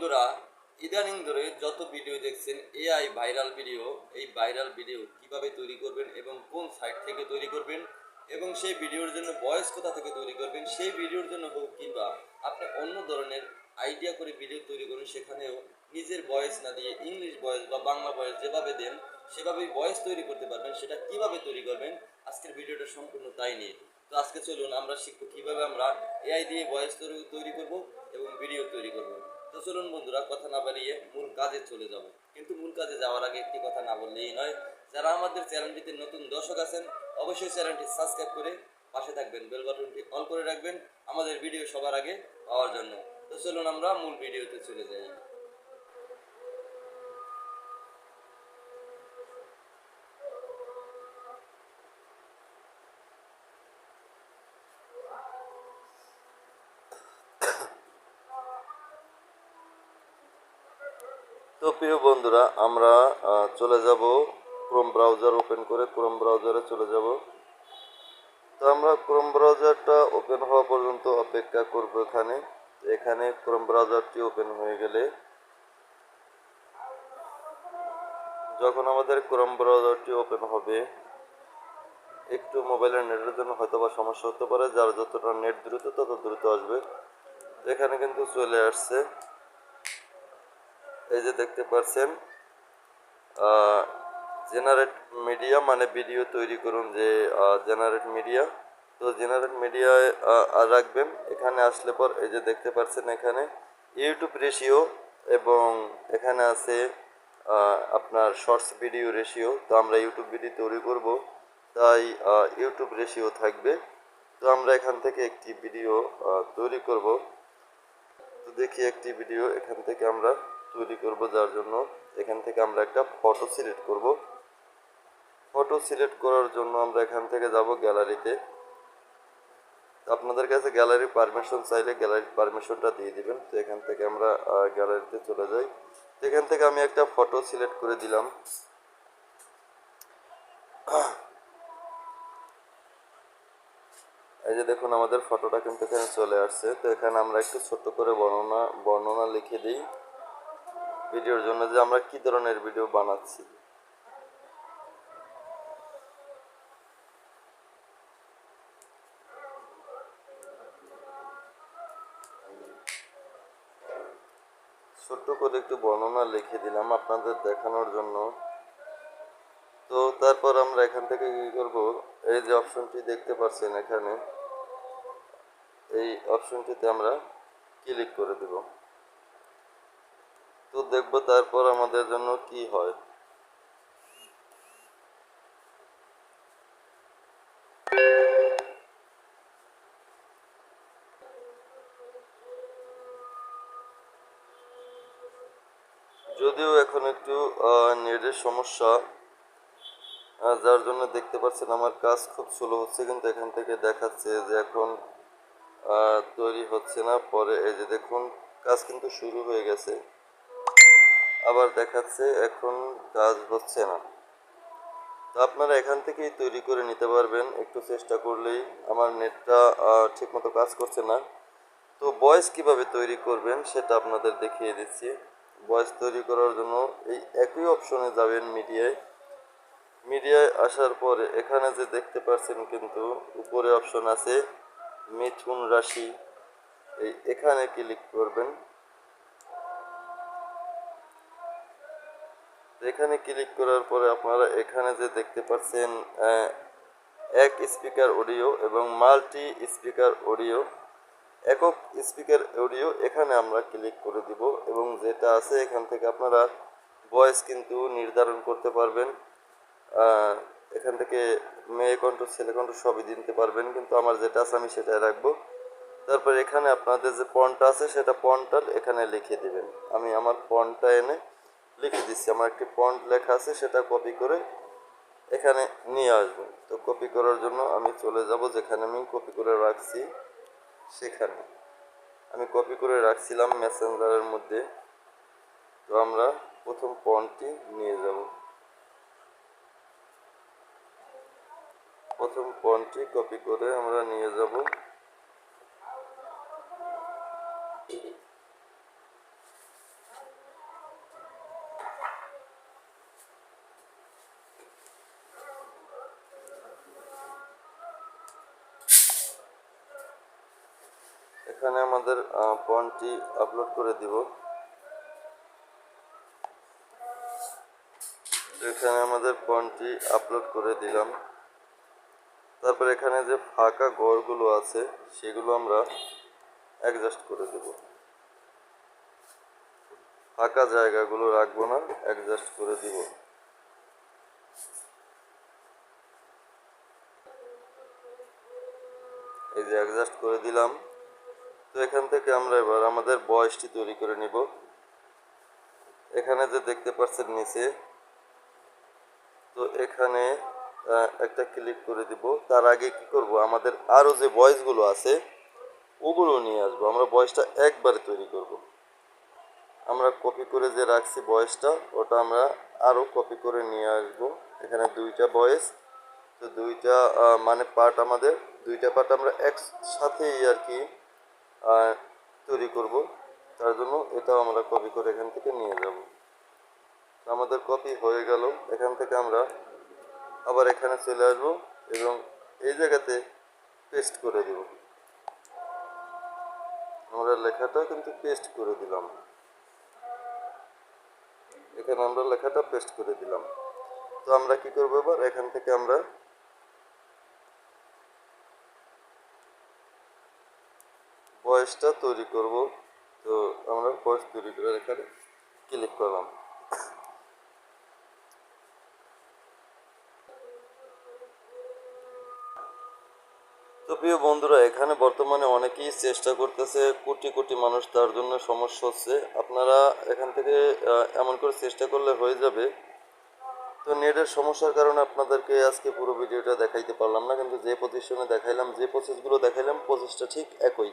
বন্ধুরা, ইদানিং ধরে যত ভিডিও দেখছেন এআই ভাইরাল ভিডিও, এই ভাইরাল ভিডিও কীভাবে তৈরি করবেন এবং কোন সাইট থেকে তৈরি করবেন এবং সেই ভিডিওর জন্য ভয়েস কোথা থেকে তৈরি করবেন, সেই ভিডিওর জন্য কিংবা আপনি অন্য ধরনের আইডিয়া করে ভিডিও তৈরি করুন, সেখানেও নিজের ভয়েস না দিয়ে ইংলিশ ভয়েস বা বাংলা ভয়েস যেভাবে দেন, সেভাবেই ভয়েস তৈরি করতে পারবেন, সেটা কীভাবে তৈরি করবেন, আজকের ভিডিওটা সম্পূর্ণ তাই নিয়ে। তো আজকে চলুন, আমরা শিখব কীভাবে আমরা এআই দিয়ে ভয়েস তৈরি করব এবং ভিডিও তৈরি করব। তো চলুন বন্ধুরা, কথা না বাড়িয়ে মূল কাজে চলে যাব। কিন্তু মূল কাজে যাওয়ার আগে একটি কথা না বললেই নয়, যারা আমাদের চ্যানেলটিতে নতুন দর্শক আছেন, অবশ্যই চ্যানেলটি সাবস্ক্রাইব করে পাশে থাকবেন, বেল বাটনটি অল করে রাখবেন আমাদের ভিডিও সবার আগে পাওয়ার জন্য। তো চলুন আমরা মূল ভিডিওতে চলে যাই। তো প্রিয় বন্ধুরা, আমরা চলে যাব ক্রোম ব্রাউজার ওপেন করে। ক্রোম ব্রাউজারে চলে যাব। তো আমরা ক্রোম ব্রাউজারটা ওপেন হওয়া পর্যন্ত অপেক্ষা করব এখানে। এখানে ক্রোম ব্রাউজারটি ওপেন হয়ে গেলে যখন আমাদের ক্রোম ব্রাউজারটি ওপেন হবে, একটু মোবাইলের নেটের জন্য হয়তো বা সমস্যা হতে পারে। যার যতটা নেট দ্রুত তত দ্রুত আসবে। এখানে কিন্তু চলে আসছে। এই যে দেখতে পাচ্ছেন জেনারেট মিডিয়া মানে ভিডিও তৈরি করুন যে জেনারেট মিডিয়া তো জেনারেট মিডিয়ায় রাখবেন। এখানে আসলে পর এই যে দেখতে পাচ্ছেন এখানে ইউটিউব রেশিও এবং এখানে আছে আপনার শর্টস ভিডিও রেশিও তো আমরা ইউটিউব ভিডিও তৈরি করব। তাই ইউটিউব রেশিও থাকবে। তো আমরা এখান থেকে একটি ভিডিও তৈরি করব। তো দেখি একটি ভিডিও এখান থেকে আমরা তৈরি করব যার জন্য এখান থেকে আমরা একটা ফটো সিলেক্ট করব। ফটো সিলেক্ট করার জন্য আমরা এখান থেকে যাব গ্যালারিতে আপনাদের কাছে গ্যালারি পারমিশন চাইলে গ্যালারির পারমিশনটা দিয়ে দিবেন। তো এখান থেকে আমরা গ্যালারিতে চলে যাই। এখান থেকে আমি একটা ফটো সিলেক্ট করে দিলাম। এই যে দেখুন, আমাদের ফটোটা কিন্তু এখানে চলে আসছে। তো এখানে আমরা একটু ছোট্ট করে বর্ণনা বর্ণনা লিখে দিই। ভিডিওর জন্য যে আমরা কি ধরনের ভিডিও বানাচ্ছি। ছোট্ট করে একটু বর্ণনা লিখে দিলাম আপনাদের দেখানোর জন্য। তো তারপর আমরা এখান থেকে কি করব? এই যে অপশনটি দেখতে পাচ্ছেন এখানে, এই অপশনটিতে আমরা ক্লিক করে দেব। তো দেখব তারপর আমাদের জন্য কি হয়। যদিও এখন একটু নেটের সমস্যা যার জন্য দেখতে পাচ্ছেন আমার কাজ খুব স্লো হচ্ছে, কিন্তু এখান থেকে দেখাচ্ছে যে এখন তৈরি হচ্ছে না। পরে এই যে দেখুন, কাজ কিন্তু শুরু হয়ে গেছে। আবার দেখাচ্ছে, এখন কাজ হচ্ছে না। তো আপনারা এখান থেকেই তৈরি করে নিতে পারবেন, একটু চেষ্টা করলেই আমার নেটটা ঠিকমতো কাজ করছে না। তো ভয়েস কীভাবে তৈরি করবেন সেটা আপনাদের দেখিয়ে দিচ্ছি। ভয়েস তৈরি করার জন্য এই একই অপশনে যাবেন মিডিয়ায় মিডিয়ায় আসার পরে এখানে যে দেখতে পাচ্ছেন কিন্তু উপরে অপশন আছে, মিথুন রাশি। এই এখানে ক্লিক করবেন। এখানে ক্লিক করার পরে আপনারা এখানে যে দেখতে পাচ্ছেন এক স্পিকার অডিও এবং মাল্টি স্পিকার অডিও, একক স্পিকার অডিও এখানে আমরা ক্লিক করে দিব এবং যেটা আছে এখান থেকে আপনারা ভয়েস কিন্তু নির্ধারণ করতে পারবেন। এখান থেকে মেয়ে কণ্ঠ, ছেলে কণ্ঠ সবই দিতে পারবেন, কিন্তু আমার যেটা আছে আমি সেটাই রাখব। তারপর এখানে আপনাদের যে পনটা আছে সেটা পনটা এখানে লিখে দিবেন। আমি আমার পনটা এনে লিখে দিচ্ছি। আমার একটি পন্ট লেখা আছে, সেটা কপি করে এখানে নিয়ে আসব। তো কপি করার জন্য আমি চলে যাব যেখানে আমি কপি করে রাখছি, সেখানে। আমি কপি করে রাখছিলাম মেসেঞ্জারের মধ্যে। তো আমরা প্রথম পন্টটি নিয়ে যাব। প্রথম পন্টটি কপি করে আমরা নিয়ে যাব। এখানে আমাদের পয়েন্টটি আপলোড করে দিব। এখানে আমাদের পয়েন্টটি আপলোড করে দিলাম। তারপর এখানে যে ফাঁকা ঘরগুলো আছে, সেগুলো আমরা অ্যাডজাস্ট করে দেব। ফাঁকা জায়গাগুলো রাখব না অ্যাডজাস্ট করে দিব। এই যে অ্যাডজাস্ট করে দিলাম। তো এখান থেকে আমরা এবার আমাদের বয়সটি তৈরি করে নিব। এখানে যে দেখতে পাচ্ছেন নিচে, তো এখানে একটা ক্লিক করে দিব। তার আগে কি করব? আমাদের আরও যে ভয়েসগুলো আছে, ওগুলো নিয়ে আসব। আমরা ভয়েসটা একবারে তৈরি করব। আমরা কপি করে যে রাখছি ভয়েসটা ওটা আমরা আরও কপি করে নিয়ে আসব। এখানে দুইটা ভয়েস তো দুইটা মানে পার্ট আমাদের, দুইটা পার্ট আমরা একসাথেই আর কি তৈরি করব। তার জন্য এটাও আমরা কপি করে এখান থেকে নিয়ে যাব। আমাদের কপি হয়ে গেল। এখান থেকে আমরা আবার এখানে চলে আসব এবং এই জায়গাতে পেস্ট করে দিব। আমরা লেখাটা কিন্তু পেস্ট করে দিলাম। এখানে আমরা লেখাটা পেস্ট করে দিলাম। তো আমরা কি করব এবার? এখান থেকে আমরা ভয়েসটা তৈরি করব। তো আমরা ভয়েস তৈরি করে এখানে ক্লিক করলাম। তো প্রিয় বন্ধুরা, এখানে বর্তমানে অনেকেই চেষ্টা করতেছে কোটি কোটি মানুষ তার জন্য সমস্যা হচ্ছে। আপনারা এখান থেকে এমন করে চেষ্টা করলে হয়ে যাবে। তো নেটের সমস্যার কারণে আপনাদেরকে আজকে পুরো ভিডিওটা দেখাইতে পারলাম না, কিন্তু যে প্রতিষ্ঠানে দেখাইলাম, যে প্রসেসগুলো দেখাইলাম প্রসেসটা ঠিক একই।